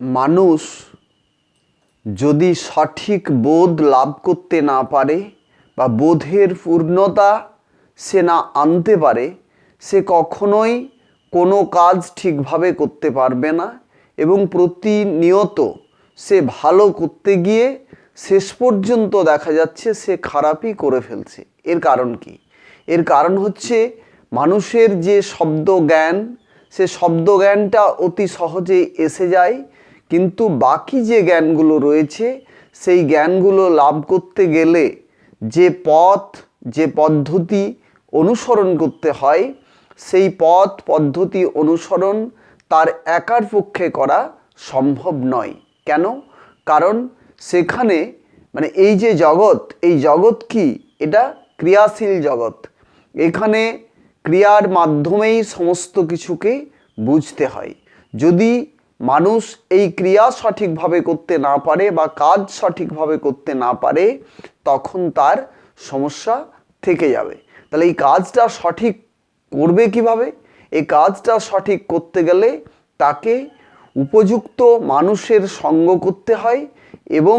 মানুষ যদি সঠিক বোধ লাভ করতে না পারে বা বোধের পূর্ণতা সে না আনতে পারে, সে কখনোই কোনো কাজ ঠিকভাবে করতে পারবে না এবং প্রতিনিয়ত সে ভালো করতে গিয়ে শেষ পর্যন্ত দেখা যাচ্ছে সে খারাপই করে ফেলছে। এর কারণ কি? এর কারণ হচ্ছে মানুষের যে শব্দ জ্ঞান সে শব্দ জ্ঞানটা অতি সহজেই এসে যায় কিন্তু বাকি যে জ্ঞানগুলো রয়েছে, সেই জ্ঞানগুলো লাভ করতে গেলে যে পথ, যে পদ্ধতি অনুসরণ করতে হয়, সেই পথ, পদ্ধতি অনুসরণ তার একার পক্ষে করা সম্ভব নয়। কেন? কারণ সেখানে মানে এই যে জগৎ, এই জগৎ কি? এটা ক্রিয়াশীল জগৎ। এখানে ক্রিয়ার মাধ্যমেই সমস্ত কিছুকে বুঝতে হয়। যদি মানুষ এই ক্রিয়া সঠিকভাবে করতে না পারে বা কাজ সঠিকভাবে করতে না পারে, তখন তার সমস্যা থেকে যাবে। তাহলে এই কাজটা সঠিক করবে কীভাবে? এই কাজটা সঠিক করতে গেলে তাকে উপযুক্ত মানুষের সঙ্গ করতে হয় এবং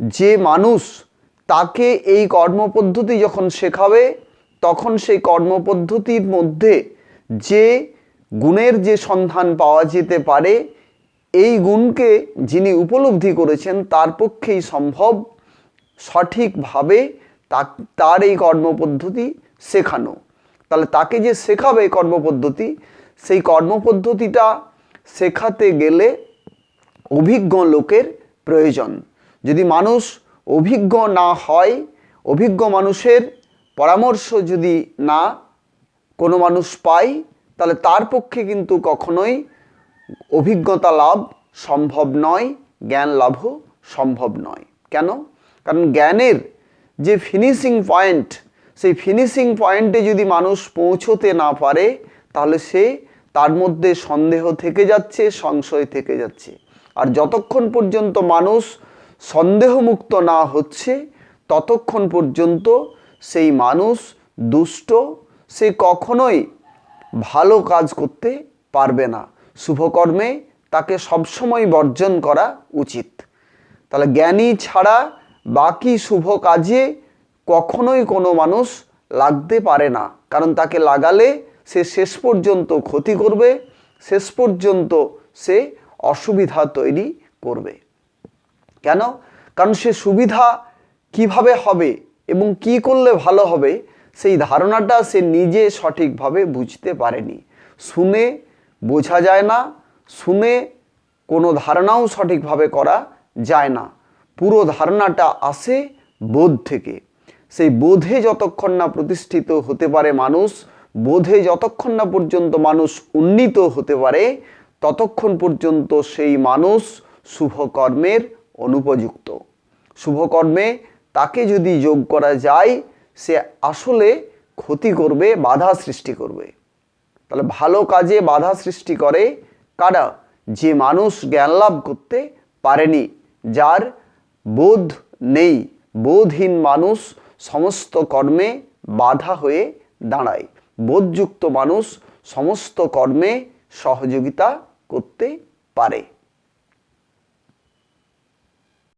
যে মানুষ তাকে এই কর্মপদ্ধতি যখন শেখাবে, তখন সেই কর্মপদ্ধতির মধ্যে যে গুণের যে সন্ধান পাওয়া যেতে পারে এই গুণকে যিনি উপলব্ধি করেছেন, তার পক্ষেই সম্ভব সঠিকভাবে তার এই কর্মপদ্ধতি শেখানো। তাহলে তাকে যে শেখাবে কর্মপদ্ধতি, সেই কর্মপদ্ধতিটা শেখাতে গেলে অভিজ্ঞ লোকের প্রয়োজন। যদি মানুষ অভিজ্ঞ না হয়, অভিজ্ঞ মানুষের পরামর্শ যদি না কোনো মানুষ পায়, তাহলে তার পক্ষে কিন্তু কখনোই অভিজ্ঞতা লাভ সম্ভব নয়, জ্ঞান লাভও সম্ভব নয়। কেন? কারণ জ্ঞানের যে ফিনিশিং পয়েন্ট সেই ফিনিশিং পয়েন্টে যদি মানুষ পৌঁছতে না পারে, তাহলে সে তার মধ্যে সন্দেহ থেকে যাচ্ছে, সংশয় থেকে যাচ্ছে। আর যতক্ষণ পর্যন্ত মানুষ সন্দেহমুক্ত না হচ্ছে, ততক্ষণ পর্যন্ত সেই মানুষ দুষ্ট, সে কখনোই ভালো কাজ করতে পারবে না। শুভকর্মে তাকে সবসময় বর্জন করা উচিত। তাহলে জ্ঞানী ছাড়া বাকি শুভ কাজে কখনোই কোনো মানুষ লাগতে পারে না। কারণ তাকে লাগালে সে শেষ পর্যন্ত ক্ষতি করবে, শেষ পর্যন্ত সে অসুবিধা তৈরি করবে। কেন? কারণ সে সুবিধা কীভাবে হবে এবং কি করলে ভালো হবে, সেই ধারণাটা সে নিজে সঠিকভাবে বুঝতে পারেনি। শুনে বোঝা যায় না, শুনে কোনো ধারণাও সঠিকভাবে করা যায় না। পুরো ধারণাটা আসে বোধ থেকে। সেই বোধে যতক্ষণ না প্রতিষ্ঠিত হতে পারে মানুষ, বোধে যতক্ষণ না পর্যন্ত মানুষ উন্নীত হতে পারে, ততক্ষণ পর্যন্ত সেই মানুষ শুভকর্মের অনুপযুক্ত। শুভকর্মে তাকে যদি যোগ করা যায়, সে আসলে ক্ষতি করবে, বাধা সৃষ্টি করবে। তাহলে ভালো কাজে বাধা সৃষ্টি করে কারা? যে মানুষ জ্ঞান লাভ করতে পারেনি, যার বোধ নেই, বোধহীন মানুষ সমস্ত কর্মে বাধা হয়ে দাঁড়ায়। বোধযুক্ত মানুষ সমস্ত কর্মে সহযোগিতা করতে পারে।